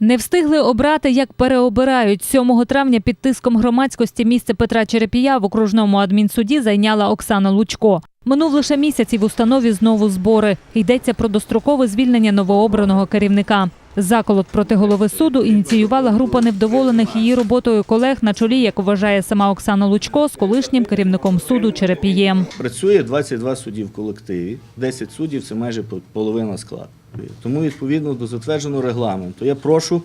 Не встигли обрати, як переобирають. 7 травня під тиском громадськості місце Петра Черепія в окружному адмінсуді зайняла Оксана Лучко. Минув лише місяць і в установі знову збори. Йдеться про дострокове звільнення новообраного керівника. Заколот проти голови суду ініціювала група невдоволених її роботою колег на чолі, як вважає сама Оксана Лучко, з колишнім керівником суду Черепієм. Працює 22 судді в колективі, 10 суддів це майже по- половина складу. Тому відповідно до затвердженого регламенту я прошу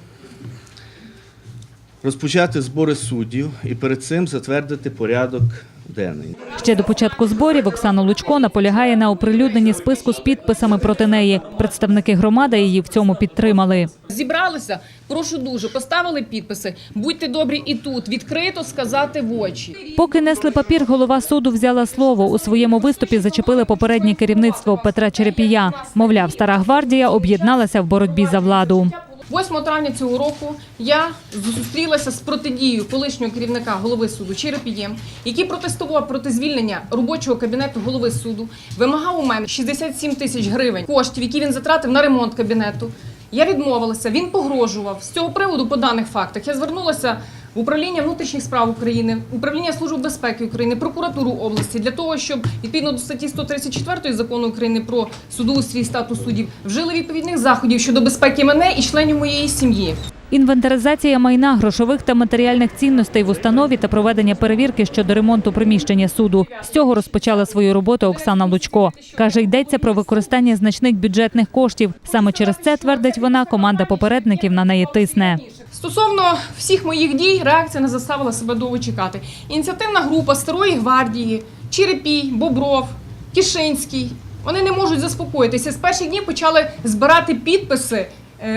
розпочати збори суддів і перед цим затвердити порядок денний. Ще до початку зборів Оксана Лучко наполягає на оприлюдненні списку з підписами проти неї. Представники громади її в цьому підтримали. Зібралися, прошу дуже, поставили підписи. Будьте добрі і тут відкрито сказати в очі. Поки несли папір, голова суду взяла слово. У своєму виступі зачепили попереднє керівництво Петра Черепія. Мовляв, стара гвардія об'єдналася в боротьбі за владу. 8 травня цього року я зустрілася з протидією колишнього керівника голови суду Черепієм, який протестував проти звільнення робочого кабінету голови суду, вимагав у мене 67 тисяч гривень коштів, які він затратив на ремонт кабінету. Я відмовилася, він погрожував. З цього приводу, по даних фактах, я звернулася управління внутрішніх справ України, управління Служби безпеки України, прокуратуру області для того, щоб відповідно до статті 134 закону України про судоустрій і статус суддів вжили відповідних заходів щодо безпеки мене і членів моєї сім'ї. Інвентаризація майна, грошових та матеріальних цінностей в установі та проведення перевірки щодо ремонту приміщення суду. З цього розпочала свою роботу Оксана Лучко. Каже, йдеться про використання значних бюджетних коштів. Саме через це, твердить вона, команда попередників на неї тисне. Стосовно всіх моїх дій, реакція не заставила себе довго чекати. Ініціативна група Старої гвардії, Черепій, Бобров, Кишинський. Вони не можуть заспокоїтися. З перших днів почали збирати підписи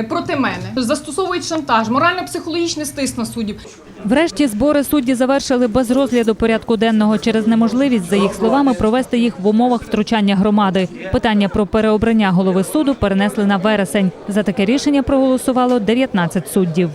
проти мене. Застосовують шантаж, морально-психологічний стиск на суддів. Врешті збори судді завершили без розгляду порядку денного через неможливість, за їх словами, провести їх в умовах втручання громади. Питання про переобрання голови суду перенесли на вересень. За таке рішення проголосувало 19 суддів.